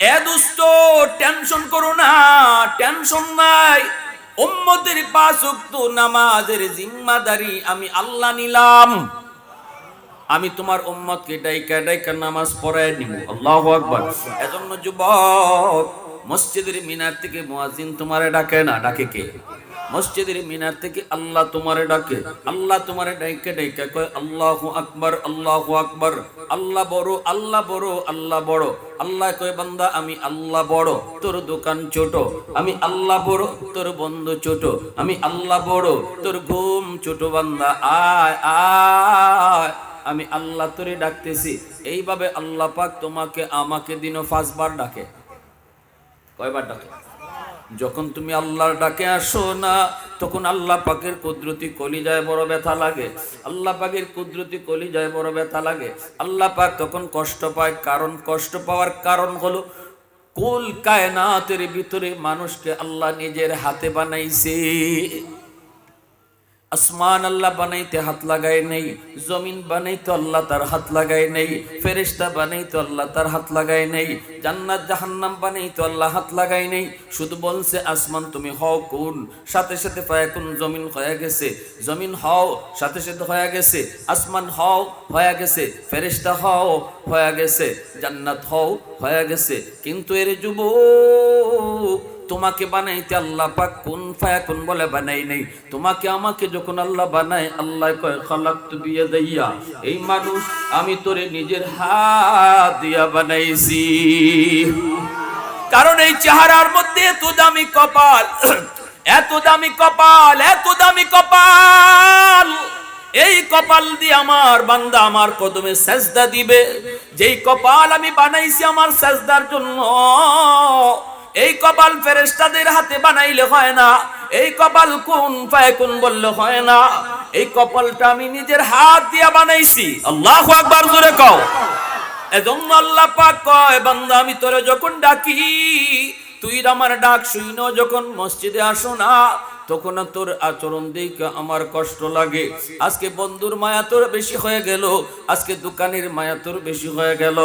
এ দুষ্ট, টেনশন করো না, টেনশন নাই। উম্মতের পাঁচ উক্ত নামাজের জিম্মাদারি আমি আল্লাহ নিলাম। আমি তোমার উম্মতকে ডাইকা ডাইকা নামাজ পড়ায় নিব। আল্লাহ আকবার। এজন্য যুবক, মসজিদের মিনার থেকে মুয়াজ্জিন তোমারে ডাকে না, ডাকে কে? মসজিদের মিনার থেকে আল্লাহ তোমারে ডাকে। আল্লাহ তোমারে ডাইকে ডাইকা কয়, আল্লাহ আকবার, আল্লাহু আকবার। আল্লাহ বড় আল্লাহ বড় আল্লাহ বড়। আল্লাহ কয়, বান্দা, আমি আল্লাহ বড়, তোর দোকান ছোট। আমি আল্লাহ বড়, তোর বন্ধু ছোট। আমি আল্লাহ বড়, তোর ঘুম ছোট, বান্দা। আয় আয়। আমি আল্লাহ তোরে ডাকতেছি। এইভাবে আল্লাহ পাক তোমাকে, আমাকে দিনও পাঁচবার ডাকে। কয়বার ডাকে? যখন তুমি আল্লাহর ডাকে আসো না, তখন আল্লাহ পাকের কুদরতি কলি যায় বড় ব্যথা লাগে। আল্লাহ পাকের কুদরতি কলি যায় বড় ব্যথা লাগে। আল্লাহ পাক তখন কষ্ট পায়, কারণ কষ্ট পাওয়ার কারণ হলো, কুল কায়নাতের ভিতরে মানুষকে আল্লাহ নিজের হাতে বানাইছে। আসমান আল্লাহ বানাইতে হাত লাগায় নেই, জমিন বানাইতে আল্লাহ তার হাত লাগায় নেই, ফেরেশতা বানাইতে আল্লাহ তার হাত লাগায় নেই, জান্নাত, জাহান্নাম বানাইতে আল্লাহ হাত লাগায় নেই। শুধু বলছে, আসমান তুমি হও কোন? সাথে সাথে পায় কোন জমিন হয়ে গেছে? জমিন হও, সাথে সাথে হয়ে গেছে। আসমান হও, হয়ে গেছে। ফেরেশতা হও, হয়ে গেছে। জান্নাত হও, হয়ে গেছে। কিন্তু এর যুবক তোমাকে বানাইতে আল্লাহ পাক কোন ফায়া কোন বলে বানাই নাই। তোমাকে আমাকে যখন আল্লাহ বানায়, আল্লাহ কয়, খালাক বিয়ে দাইয়া এই মানুষ আমি তোরে নিজের হাত দিয়া বানাইছি। কারণ এই চেহারার মধ্যে এত দামি কপাল, এত দামি কপাল, এত দামি কপাল। এই কপাল দিয়ে আমার বান্দা আমার কদমে সেজদা দিবে। যেই কপাল আমি বানাইছি আমার সেজদার জন্য এই কপাল ফেরেস্তাদের হাতে বানাইলে হয় না। এই কপাল কোন পায় কোন বললে হয় না। এই কপালটা আমি নিজের হাত দিয়া বানাইছি। আল্লাহ একবার জোরে কও। এজন্য আল্লাহ পাক কয়, বান্দা, আমি তোরে যখন ডাকি, তুই আমার ডাক শুইনো যখন মসজিদে আসো না তখন তোর আচরণ দেখে আমার কষ্ট লাগে। আজকে বন্ধুর মায়া তোর বেশি হয়ে গেল, আজকে দোকানের মায়া তোর বেশি হয়ে গেল,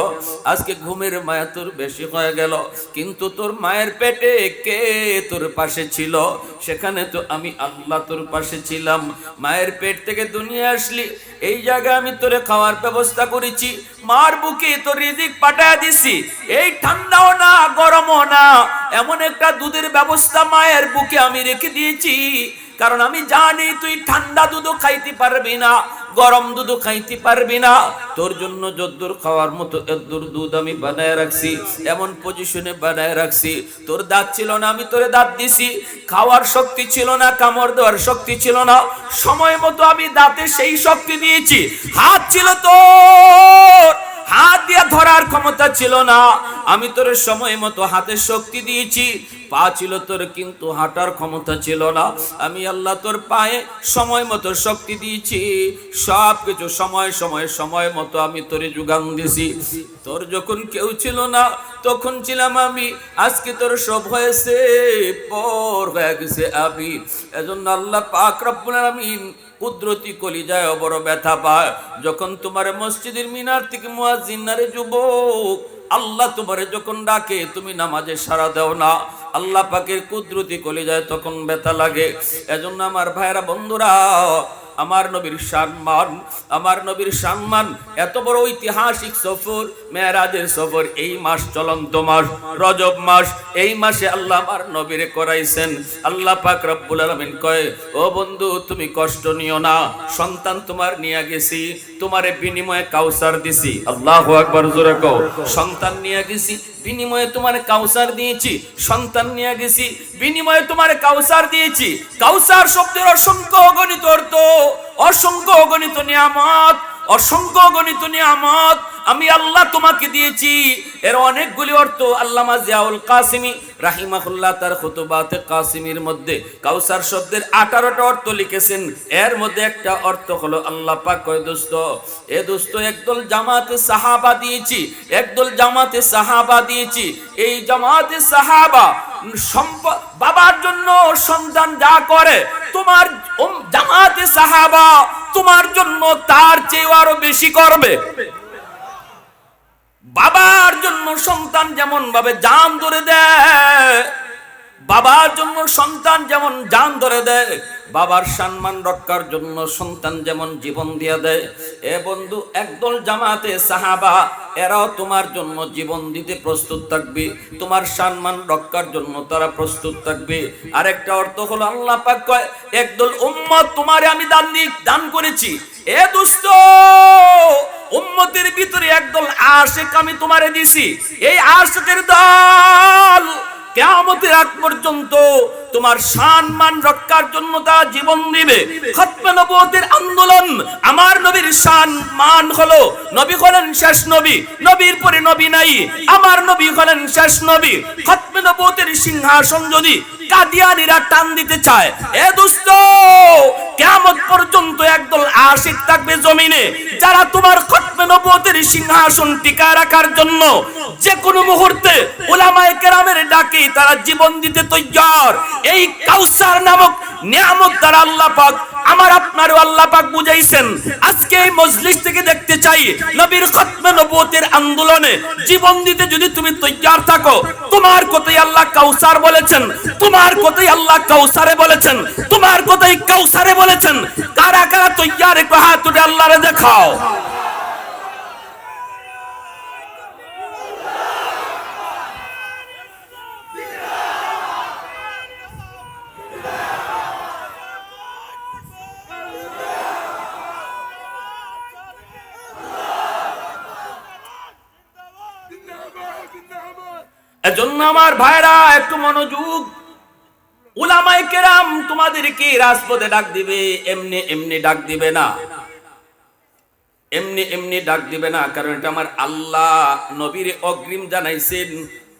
আজকে ঘুমের মায়া তোর বেশি হয়ে গেল। কিন্তু তোর মায়ের পেটে কে তোর পাশে ছিল? সেখানে তো আমি আল্লাহ তোর পাশে ছিলাম। মায়ের পেট থেকে দুনিয়া আসলি, এই জায়গায় আমি তোরে খাওয়ার ব্যবস্থা করেছি। মার বুকে তোর রিজিক পাঠায় দিছি, এই ঠান্ডাও না, গরমও না, এমন একটা দুধের ব্যবস্থা মায়ের বুকে আমি রেখে দিয়েছি। কারণ আমি জানি তুই ঠান্ডা দুধও খাইতে পারবি না, গরম দুধও খাইতে পারবি না। তোর জন্য যদ্দুর খাওয়ার মতো এদ্দুর দুধ আমি বানায় রাখছি, এমন পজিশনে বানায় রাখছি। তোর দাঁত ছিল না, আমি তোরে দাঁত দিছি। খাওয়ার শক্তি ছিল না, কামড় দেওয়ার শক্তি ছিল না। সময় মতো আমি দাঁতে সেই শক্তি দিয়েছি। হাত ছিল তোর। হাত দিয়ে ধরার ক্ষমতা ছিল না। আমি তোর সময় মতো হাতে শক্তি দিয়েছি। পা ছিল তোর, কিন্তু হাঁটার ক্ষমতা ছিল না। আমি আল্লাহ তোর পায়ে সময় মতো শক্তি দিয়েছি। সব কিছু সময় সময় সময় মতো আমি তোরে যোগান দিছি তোর যখন কেউ ছিল না, তখন ছিলাম আমি। আজকে তোর সব হয়েছে, পর হয়ে গেছে আমি। এজন্য আল্লাহ পাক রব্বুল আলামিন কুদরতি কলিজায় বড় ব্যথা পায়। যখন তোমার মসজিদের মিনার থেকে মুয়াজিনারে যুবক, আল্লাহ তোমারে যখন ডাকে, তুমি নামাজে সারা দাও না। আল্লাহ পাকের কুদরতি কলিজায় তখন ব্যথা লাগে। এজন্য আমার ভাইরা বন্ধুরা আমার নবীর সম্মান, আমার নবীর সম্মান। এত বড় ঐতিহাসিক সফর, মেয়েরাজের সফর, এই মাস চলন্ত মাস, রজব মাস, এই মাসে আল্লাহ আমার নবীরে করাইছেন। আল্লাহ পাক রব্বুল আলামিন কয়, ও বন্ধু, তুমি কষ্ট নিও না। সন্তান তোমার নিয়ে গেছি, তোমারে বিনিময়ে কাউসার দিছি। আল্লাহু আকবার, জোরে কও। সন্তান নিয়ে গেছি, বিনিময়ে তোমার কাউসার দিয়েছি। সন্তান নিয়ে গেছি, বিনিময়ে তোমার কাউসার দিয়েছি। কাউসার শব্দের অসংখ্য অগণিত অর্থ। অসংখ্য গণিত নিয়ামত অসংখ্য গণিত নিয়ামত আমি আল্লাহ তোমাকে দিয়েছি। এর অনেকগুলি অর্থ আল্লামা জিয়াউল কাসিমি রাহিমাহুল্লাহ তার খুতুবাতে কাসিমির মধ্যে কাউসার শব্দের আঠারোটা অর্থ লিখেছেন। এর মধ্যে একটা অর্থ হলো আল্লাহ পাক কয় দোস্ত এ দোস্ত একদল জামাতে সাহাবা দিয়েছি। একদল জামাতে সাহাবা দিয়েছি। এই জামাতে সাহাবা বাবার জন্য সন্তান যা করে, তোমার জামাতে সাহাবা তোমার জন্য তার চেয়ে আরও বেশি করবে। বাবার জন্য সন্তান যেমন ভাবে জান ধরে দেয় বাবার জন্য সন্তান যেমন জান ধরে দেয়, বাবার সম্মান রক্ষার জন্য সন্তান যেমন জীবন দিয়ে দেয়। এ বন্ধু, একদল জামাতে সাহাবা, এরাও তোমার জন্য জীবন দিতে প্রস্তুত থাকবে। তোমার সম্মান রক্ষার জন্য তারা প্রস্তুত থাকবে। আরেকটা অর্থ হলো, আল্লাহ পাক কয়, একদল উম্মত তোমারে আমি দান দান করেছি। এ দুষ্ট, উম্মতের ভিতরে একদল আশেক আমি তোমারে দিছি। এই আশেকের দল কেয়ামতের আগ পর্যন্ত তোমার সম্মান রক্ষার জন্য তা জীবন দিবে। আন্দোলন, আমার নবীর সম্মান হলো, নবী হলেন শেষ নবী, নবীর পরে নবী নাই, আমার নবী হলেন শেষ নবী। খতমে সিংহাসন যদি কাদিয়ানিরা টান দিতে চায়, এ দুষ্ট, কেয়ামত পর্যন্ত একদল আশিক থাকবে জমিনে, যারা তোমার খতমে নবুয়তের সিংহাসন টিকায় রাখার জন্য যে কোনো মুহূর্তে ওলামায়ে কেরামের ডাকে তারা জীবন দিতে তৈয়ার। এই কাউসার নামক নিয়ামত দ্বারা আল্লাহ পাক আমার আপনারও আল্লাহ পাক বুঝাইছেন। আজকে এই মজলিস থেকে দেখতে চাই, নবীর খতমে নবুয়তের আন্দোলনে জীবন দিতে যদি তুমি তৈয়ার থাকো, তোমার কথাই আল্লাহ কাউসার বলেছেন, তোমার কথাই আল্লাহ কাউসারে বলেছেন, তোমার কথাই কাউসারে বলেছেন। কারা কারা তৈয়ার একটু হাত উঠে আল্লাহরে দেখাও। এজন্য আমার ভাইরা, একটু মনোযোগ। উলামায়ে কেরাম তোমাদেরকে রাজপথে ডাক দিবে, এমনি এমনি ডাক দিবে না। এমনি এমনি ডাক দিবে না, কারণ এটা আমার আল্লাহ নবীর অগ্রিম জানাইছেন।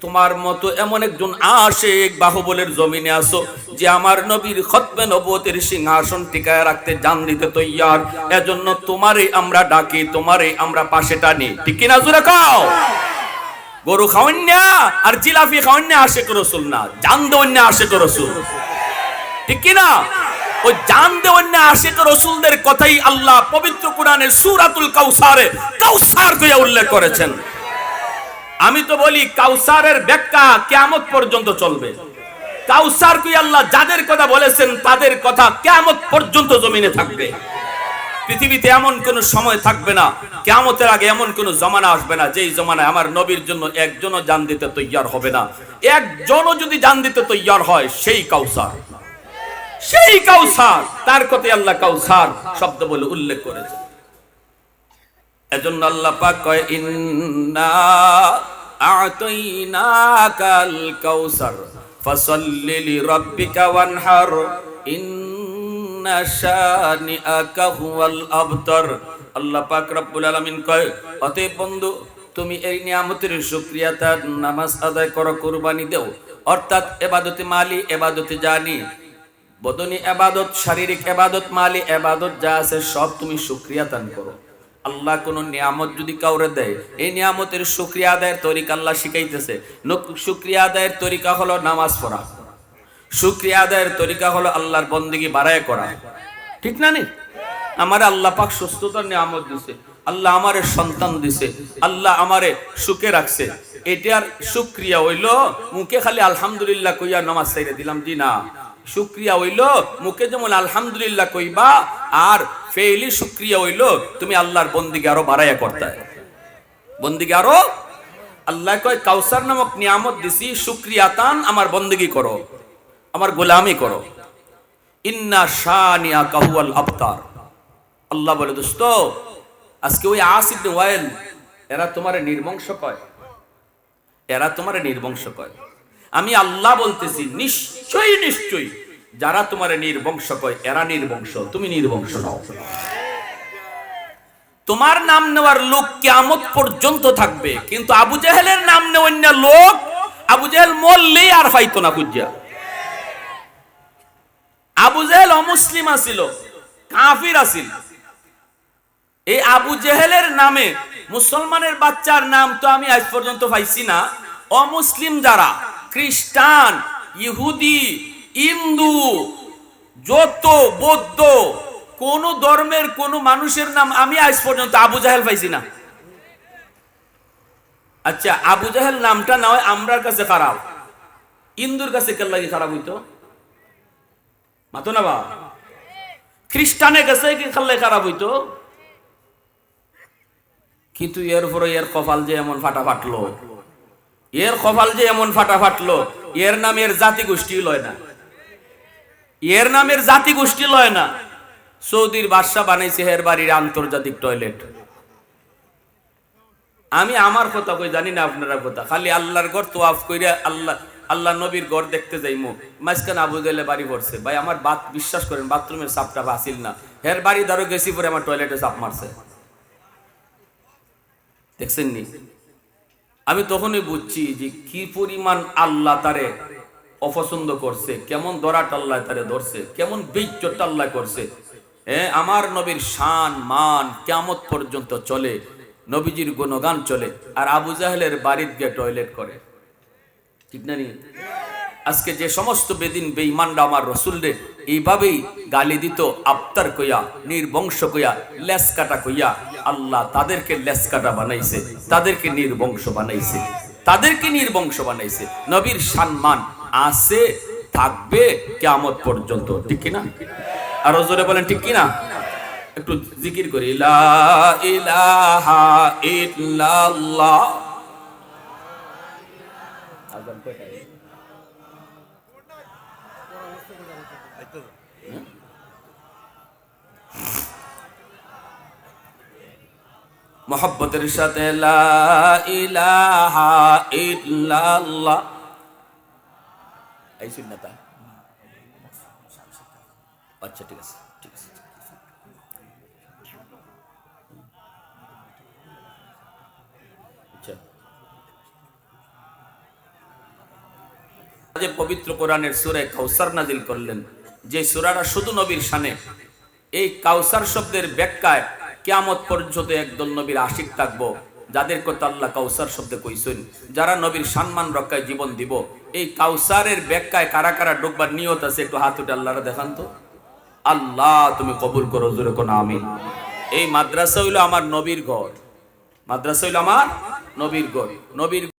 তোমার মতো এমন একজন আশেক বাহুবলের জমিনে আসো যে আমার নবীর খতমে নবতের সিংহাসন টিকায় রাখতে জান দিতে তৈয়ার। এজন্য তোমারে আমরা ডাকি তোমারে আমরা পাশে টানি। ঠিক কিনা জুড়ে খাও গরু খাওয়ান্যা আর জিলাপি খাওয়ান্যা আশেক রসুল না, জান দেওয়ান্যা আশেক রসুল। ঠিক কিনা ওই জান দেওয়ান্যা আশেক রসুলদের কথাই আল্লাহ পবিত্র কোরআনের সূরাতুল কাউসারে কাউসার কইয়া উল্লেখ করেছেন। আমি তো বলি কাউসারের ব্যাখ্যা কিয়ামত পর্যন্ত চলবে। কাউসার কই আল্লাহ যাদের কথা বলেছেন তাদের কথা কিয়ামত পর্যন্ত জমিনে থাকবে। পৃথিবীতে এমন কোন সময় থাকবে না, কেয়ামতের আগে এমন কোন জমানা আসবে না, যেই জমানায় আমার নবীর জন্য একজনও জান দিতে তৈয়ার হবে না। একজনও যদি জান দিতে তৈয়ার হয়, সেই কাউসার। সেই কাউসার, তার কথাই আল্লাহ কাউসার শব্দ বলে উল্লেখ করেছে। এজন্য আল্লাহ পাক কয়, ইন্না আতাইনাকাল কাউসার, ফাসাল্লি লিরাব্বিকা ওয়ানহার, ইন্না শারীরিক এবাদত, মালি এবাদত যা আছে সব তুমি শুক্রিয়া দান করো। আল্লাহ কোন নিয়ামত যদি কাউরে দেয়, এই নিয়ামতের শুক্রিয়া আদায়ের তরিকা আল্লাহ শিখাইতেছে। শুক্রিয়া আদায়ের তরিকা হলো নামাজ পড়া। শুক্রিয়া আদায়ের তরিকা হলো আল্লাহর বন্দিগি বাড়ায় করা। ঠিক না নি? আমার আল্লাহ পাক সুস্থতার নিয়ামত দিছে, আল্লাহ আমারে সন্তান দিছে, আল্লাহ আমারে সুখে রাখছে। এটার শুক্রিয়া হইল মুখে খালি আলহামদুলিল্লাহ কইয়া নামাজ চাইরে দিলাম, জি না। শুক্রিয়া হইল মুখে যেমন আলহামদুলিল্লাহ কইবা, আর ফেইলি শুক্রিয়া হইল তুমি আল্লাহর বন্দিকে আরও বাড়াইয়া করতে। বন্দিকে আরও? আল্লাহ কয়, কাউসার নামক নিয়ামত দিছি শুক্রিয়াতান আমার বন্দিগি করো। আমার গোলামি করো। ইন্না শানিয়া কাহুয়াল আবতার। আল্লাহ বলে, দোস্ত, আজকে ওই আসিফ ওয়াইল, এরা তোমারে নির্বংশ কয়। এরা তোমারে নির্বংশ কয়। আমি আল্লাহ বলতেছি, নিশ্চয়ই নিশ্চয়ই, যারা তোমারে নির্বংশ কয়, এরা নির্বংশ তুমি নির্বংশ নও। তোমার নাম নেওয়ার লোক কিয়ামত পর্যন্ত থাকবে, কিন্তু আবু জাহেলের নাম নেওয়ার লোক, আবু জাহেল মরলেই আর পাইতো না খুঁজিয়া। আবু জাহেল অমুসলিম আছিল, কাফির আছিল। এই আবু জেহেলের নামে মুসলমানের বাচ্চার নাম তো আমি আজ পর্যন্ত পাইছি না। অমুসলিম যারা, খ্রিস্টান, ইহুদি হিন্দু যত বৌদ্ধ, কোন ধর্মের কোন মানুষের নাম আমি আজ পর্যন্ত আবু জাহেল পাইছি না। আচ্ছা আবু জাহেল নামটা না হয় আমরার কাছে খারাপ। ইন্দুর কাছে কেন লাগে খারাপ হইতো? মাতো না বা? খ্রিস্টানের কাছে কি খারাপ হইতো? কিন্তু এর এর কপাল যে এমন ফাটা ফাটলো। এর কপাল যে এমন ফাটা ফাটলো, এর নাম এর জাতি গোষ্ঠী লয় না। এর নামের জাতি গোষ্ঠী লয় না। সৌদির বাদশা বানাইছে হের বাড়ির আন্তর্জাতিক টয়লেট। আমি আমার কথা কই জানি না আপনারা কথা। খালি আল্লাহর ঘর তোয়াফ কইরা আল্লাহ আল্লাহ নবীর ঘর দেখতে যাইমু। মাঝখানে আবু গেলে বাড়ি পড়ছে। ভাই, আমার বাত, বিশ্বাস করেন, বাথরুমের সাপটা বাসিল না। হের বাড়ি ধরো গেছি পরে আমার টয়লেটে সাপ মারছে। দেখছেন নি? আমি তখনই বুঝছি যে কি পরিমাণ আল্লাহ তারে অপছন্দ করছে, কেমন দরাট আল্লাহ তারে ধরছে, কেমন বেজ্জত আল্লাহ করছে। হ্যাঁ আমার নবীর শান, মান কেমত পর্যন্ত চলে, নবীজির গুণগান চলে, আর আবু জাহেলের বাড়ির গিয়ে টয়লেট করে। ঠিক না আজকে যে সমস্ত বেদিন বেঈমানরা আমার রসুলরে এইভাবেই গালি দিত আফতার কইয়া, নির্বংশ কইয়া লেস কাটা কইয়া, আল্লাহ তাদেরকে লেস কাটা বানাইছে, তাদেরকে নির্বংশ বানাইছে, তাদেরকে নির্বংশ বানাইছে। নবীর সম্মান আছে, থাকবে কেয়ামত পর্যন্ত, ঠিক কিনা? আরও জোরে বলেন, ঠিক কিনা? একটু জিকির করি, লা ইলাহা ইল্লাল্লাহ। মোহাব্বতের সাথে আচ্ছা ঠিক আছে আচ্ছা। যে পবিত্র কোরআনের সুরে কাউসার নাজিল করলেন, যে সুরাটা শুধু নবীর শানে, এই কাউসার শব্দের ব্যাখ্যায় কিয়ামত পর্যন্ত একদল নবীর আশিক থাকব। যাদের কথা আল্লাহ কাউসার শব্দে কইছেন, যারা নবীর সম্মান রক্ষায় জীবন দিব, এই কাউসারের ব্যাখ্যায় কারা কারা ডুববার নিয়ত আছে, একটু হাত উঠে আল্লাহরা দেখান তো। আল্লাহ, তুমি কবুল করো, জোরে কোন আমি এই মাদ্রাসা হইল আমার নবীর ঘর। মাদ্রাসা হইল আমার নবীর ঘর। নবীর